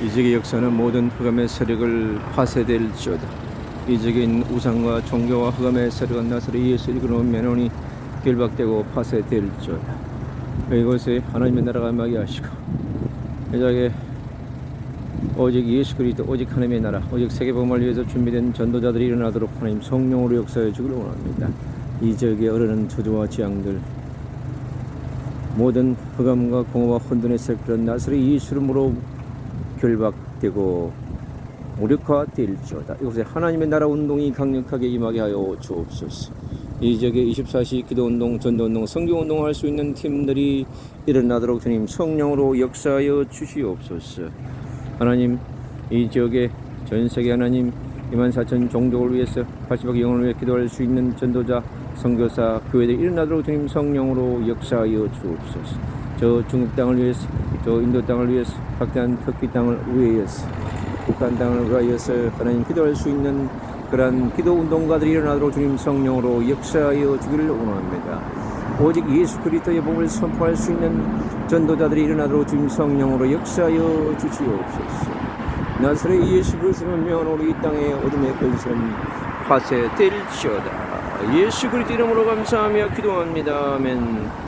이 지역의 역사는 모든 흑암의 세력을 파쇄될지어다. 이 지역에 있는 우상과 종교와 흑암의 세력은 나사렛 예수 이그노 메논이 결박되고 파쇄될지어다. 이곳에 하나님의 나라가 임하게 하시고 이 지역에 오직 예수 그리스도 오직 하나님의 나라 오직 세계복음을 위해서 준비된 전도자들이 일어나도록 하나님 성령으로 역사해 주기를 원합니다. 이 지역에 어르는 저주와 재앙들 모든 흑암과 공허와 혼돈의 세력들은 나사렛 예수 이름으로 결박되고 무력화될지어다. 이곳에 하나님의 나라 운동이 강력하게 임하게 하여 주옵소서. 이 지역에 24시 기도운동, 전도운동, 성경운동을 할수 있는 팀들이 일어나도록 주님 성령으로 역사하여 주시옵소서. 하나님 이 지역에 전 세계 하나님 2만 4천 종족을 위해서 80억 영혼을 위해 기도할 수 있는 전도자, 선교사, 교회들이 일어나도록 주님 성령으로 역사하여 주옵소서. 저 중국 땅을 위해서, 저 인도 땅을 위해서, 박대한 터키 땅을 위해서, 북한 땅을 위하여서 하나님 기도할 수 있는 그러한 기도 운동가들이 일어나도록 주님 성령으로 역사하여 주기를 원합니다. 오직 예수 그리스도의 복을 선포할 수 있는 전도자들이 일어나도록 주님 성령으로 역사하여 주시옵소서. 나사렛 예수 그리스도를 명하노 이 땅의 어둠의 권세는 파쇄될지어다. 예수 그리스도 이름으로 감사하며 기도합니다. 아멘.